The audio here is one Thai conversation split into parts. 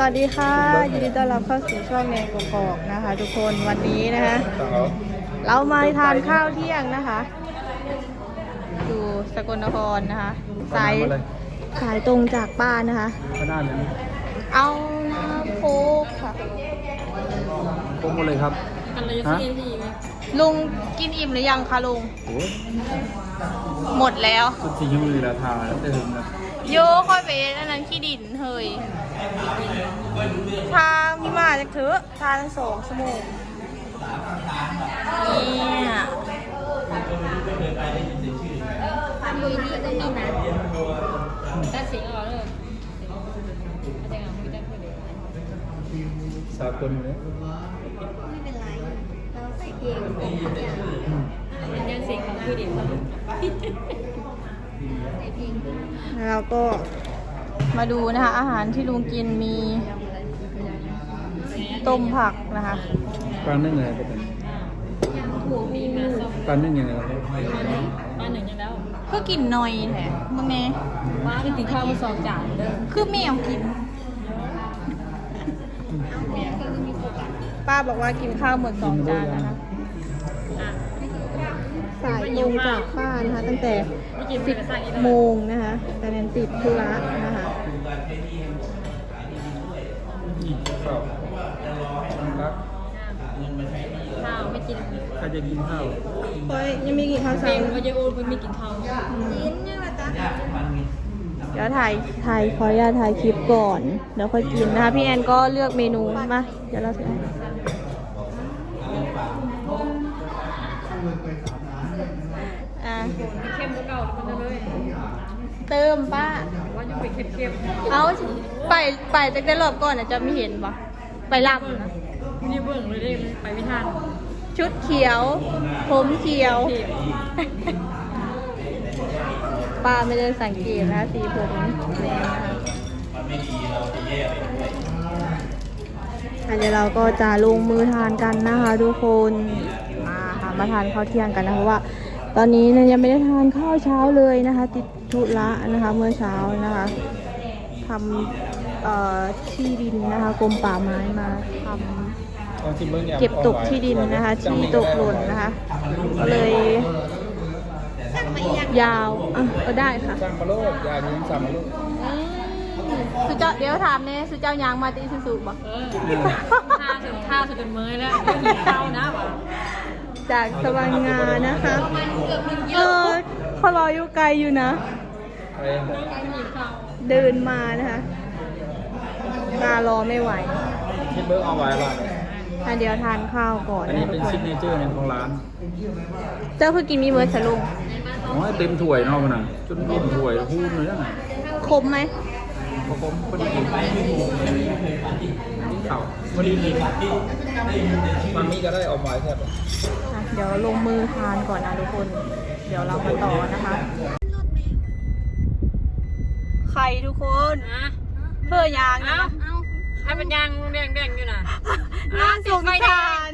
สวัสดีค่ะยินดีต้อนรับเข้าสู่ช่องแนงกอกๆนะคะ ทุกคนวันนี้นะคะ เรามาทานข้าวเที่ยงนะคะอยู่สกลนครนะคะสายสายตรงจากบ้านนะคะ ขนาดนั้นเอาน้ำโค้กค่ะโค้งหมดเลยครับกันเลยฮะที่นี่ไหมลุงกินอิ่มหรือยังคะลุงโอ้ยหมดแล้วสุดที่ยังมีราคาแล้วแต่ถึงนะโยค่อยไปอันนั้นขี้ดินเฮ้ย ทางพี่มาจากเถอะทานสองชั่วโมงเนี่ยลุยนี่ก็มีนะแต่เสียงออกเลยอาจารย์คุยได้คุยเดี๋ยวสากลเลยไม่เป็นไร เราใส่เพลงเป็นทุกอย่างเป็นยังเสียงของคุยเดี๋ยวใส่เพลงด้วยแล้วเราก็ มาดูนะคะ อาหารที่ลุงกินมีต้มผักนะคะปลานึ่งไงก็เป็นหัวมีมาสองปลานึ่งยังไงครับมาหนึ่งยังแล้วก็กินหน่อยแหละมึงไงว่าจะกินข้าวมาสองจานเด้อคือแมวกินป้าบอกว่ากินข้าวหมดสองจานนะคะอะสายตรงจากป้านะคะ ตั้งแต่ไม่กินสิบไปสั่งอีกโมงนะคะ แต่แนนติดธุระนะคะ ข้าวรักข้าวไม่กินใครจะกินข้าวเฮ้ยยังมีกี่ข้าวเพลเช้างว่าจะโอนคนไม่กินข้าวกินยังไงจ๊ะเดี๋ยวถ่ายถ่ายขออนุญาตถ่ายคลิปก่อนเดี๋ยวค่อยกินนะคะพี่แอนก็เลือกเมนูมาเดี๋ยวเราจะอะเข้มกว่าเก่าทุกคนเลยเติมป้า ว่ายังเป็นเข้มเอาไปไปตั้งแต่รอบก่อนน่ะจะไม่เห็นปะไปลำนะๆนี่เบิ่งเลยได้ไปไม่ทันชุดเขียว ผมเขียวเขียวป้าไม่ได้สังเกตนะสีผมแดงนะคะอันเดี๋ยวเราก็จะลงมือทานกันนะคะทุกคน มาค่ะมาทานข้าวเที่ยงกันนะเพราะว่า ตอนนี้เนี่ยยังไม่ได้ทานข้าวเช้าเลยนะคะ ติดธุระนะคะเมื่อเช้านะคะทำเอ่อที่ดินนะคะกรมป่าไม้มาทำตอนที่เบิ้งเนี่ยเก็บตกที่ดินนะคะที่ตกหล่นนะคะก็เลยยาวอะก็ได้ค่ะสั่งมาโลดยาดีสั่งมาโลดสุเจ้าเดี๋ยวถามเนี่ยสุเจ้ายางมาตีสุสุบ่เออข้าวสุดข้าวสุดจนเมื่อยแล้วไม่กินข้าวนะวะ จากสว่างงานะคะเออเขารออยู่ไกลอยู่นะใครกินข้าวเดินมานะคะมารอไม่ไหวที่เบิ้งเอาไว้ล่ะอะเดี๋ยวทานข้าวก่อนอันนะนี้ทุเป็กนคซินกเนเจอร์ของร้าน เจ้าคือกินมีเมิร์ดสลุงโอ้ยเต็มถ้วยเนาะมันน่ะจนอิ่มถ้วยพูดเลยนะคมไหม พอผมพอดีกินข้าวพอดีกินมันนี้ก็ได้เอาไว้แค่อะเดี๋ยวลงมือทานก่อนนะทุกคน เดี๋ยวเรามาต่อนะคะไข่ทุกคนเพื่อยางนะเอ้าคะเอาให้มันยังแดงแดงๆอยู่นะน่าสงสาร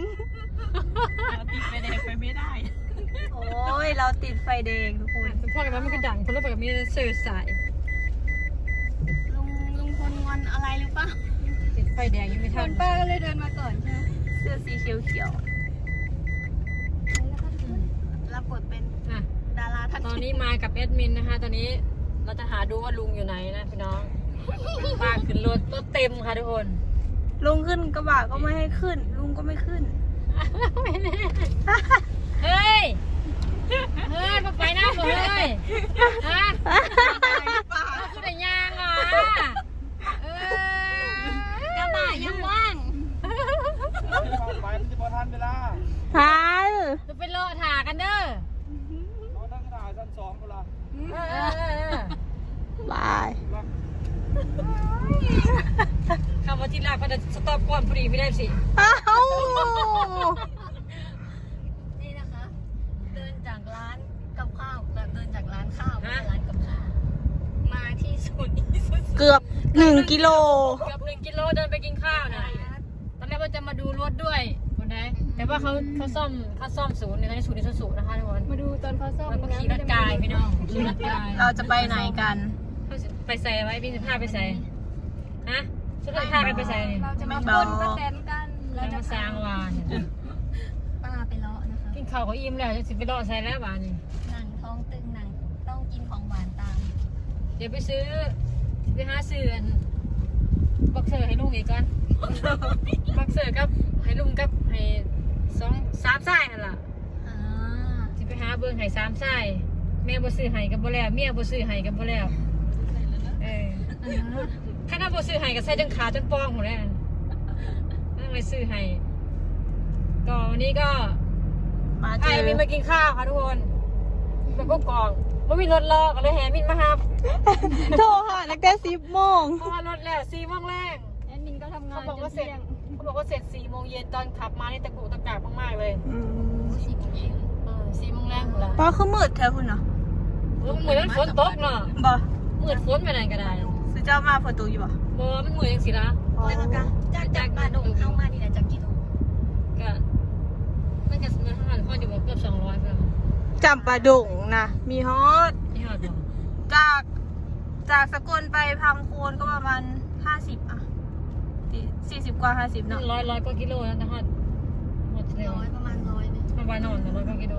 ติดไฟแดงไปไม่ได้ โอ้ยเราติดไฟแดงทุกคนพ่อกับแม่มันก็ดังคนละแบบมีเสื่อสาย อนอะไรหรือเปล่าติดไฟแดงยังไม่คทันนป้าก็เลยเดินมาก่อนใช่ไหมเสื้อสีเขียวเขียวแล้วก็รับบทเป็นอะดาราท่านตอนนี้มากับแอดมินนะคะ ตอนนี้เราจะหาดูว่าลุงอยู่ไหนนะพี่น้องป้าขึ้นรถรถเต็มค่ะทุกคน ลุงขึ้นกระบะก็ไม่ให้ขึ้น ลุงก็ไม่ขึ้นเฮ้ย เฮ้ยมาไปหน้าบ่เฮ้ยฮะเอาคือแต่ยางอะเออก ระบะยังว่าง ไปมันจะพอทันเวลา ทาน จะไปเลาะถากันเด้อ เขาตั้งถ่ายสั้นสองเวลา เออเออเออเออ บายคำว่าที่แรกก็จะสต็อปก่อนพอดีไม่ได้สิ อ้าวนี่นะคะ เดินจากร้านกับข้าวแบบเดินจากร้านข้าวไปร้านกับข้าวมาที่ศูนย์อีสุสเกือบหนึ่งกิโล เกือบหนึ่งกิโลเดินไปกินข้าวนะตอนแรกว่าจะมาดูรถด้วย คนใดแต่ว่าเขาเขาซ่อมเขาซ่อมศูนย์ในตอนนี้ศูนย์ในศูนย์นะคะทุกคนมาดูตอนเขาซ่อมแล้วก็ขี่รถกายพี่น้องขี่รถกายเราจะไปไหนกัน ไปใส่ไว้พี่สิบห้าไปใส่ฮะสุดท้ายพากันไปใส่นี่เราจะมาปล้นป้าแตนกันเราเราจะจะสร้างวานเนี่ยป้าไปเลาะนะคะกินข้าวก็อิ่มแล้วจะสิไปรอใส่แล้ววานนี่หนังท้องตึงหนังต้องกินของหวานตามเดี๋ยวไปซื้อไปหาซื้ออันบ็อกเซอร์ให้ลุงอีกก่อนบ็อกเซอร์กับให้ลุงกับ ให้สองสามไส้นั่นล่ะอ่าสิไปหาเบิ่งให้สามไส้แม่บ่ซื้อให้กันบ่แล้วเมียบ่ซื้อให้กันบ่แล้วเอออ่าถ้าน้าบ่ซื้อให้ก็ใส่จนขาจนป้องหมดแล้วนั่นเลยซื้อให้ก็วันนี้ก็มาเจไอ้อมินมากินข้าวค่ะทุกคนมันก็กองไม่มีรถรอก็เลยแห่มินมาครับโทรหานักแต่สิบโมงเพราะว่ารถแล้วสี่โมงแรกแอดมินก็ทำงาเขานบอกว่าจเสร็นจที่ยงเขา บอกว่าเสร็จสี่โมงเย็นตอนขับมานี่ตะกุกตะกากมากๆเลยอืมสี่โมงเย็นเออสี่โมงแรกหมดแล้วป้าคือมืดแท้คุณเนาะเหมือนมันฝนตกเนาะบ่มืดฝนไปไหนก็ได้ซื้อเจ้ามาประตูอยู่บ่บ่มันมืดยังสิละแล้วก็จากจากบ้านดงเข้ามานี่แหละจากกิโลก็มันจะมันหันข้ออยู่ว่าเกือบสองร้อยเพื่อนจำปาดงนะมีฮอตที่หอดบอกจากจากสกลไปพังโคนก็ประมาณห้าสิบ อะสี่สิบกว่าห้าสิบนั่เนาะนร้อยร้อยกว่ากิโลนะแต่หอดหอดเลยร้อยประมาณร้อยไหมมันวานอนนะร้อยกว่ากิโล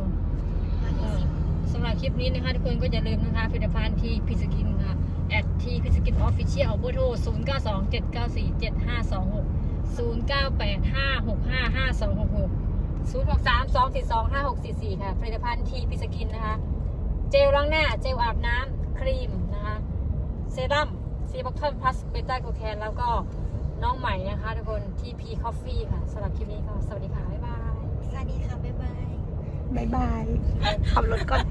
ร้อยยี่สิบสำหรับคลิปนี้นะคะทุกคนก็อย่าลืมนะคะผลิตภัณฑ์ที่พิสกินค่ะแอดที่พิสกินออฟฟิเชียลเบอร์โทร0 9 2 7 9 4 7 5 2 6 0 9 8 5 6 5 5 2 6 6 0 6 3 2 4 2 5 6 4 4 ค่ะผลิตภัณฑ์ที่พิสกินนะคะ เจลล้างหน้า เจลอาบน้ำครีมนะคะ เซรั่มซีบัคทอนพลัสเบต้าโกแคนแล้วก็ น้องใหม่นะคะทุกคนที่พีคอฟฟี่ค่ะสำหรับคลิปนี้ก็สวัสดีค่ะ บ๊ายบาย สวัสดีค่ะ บ๊ายบาย บายบาย ขับรถก่อน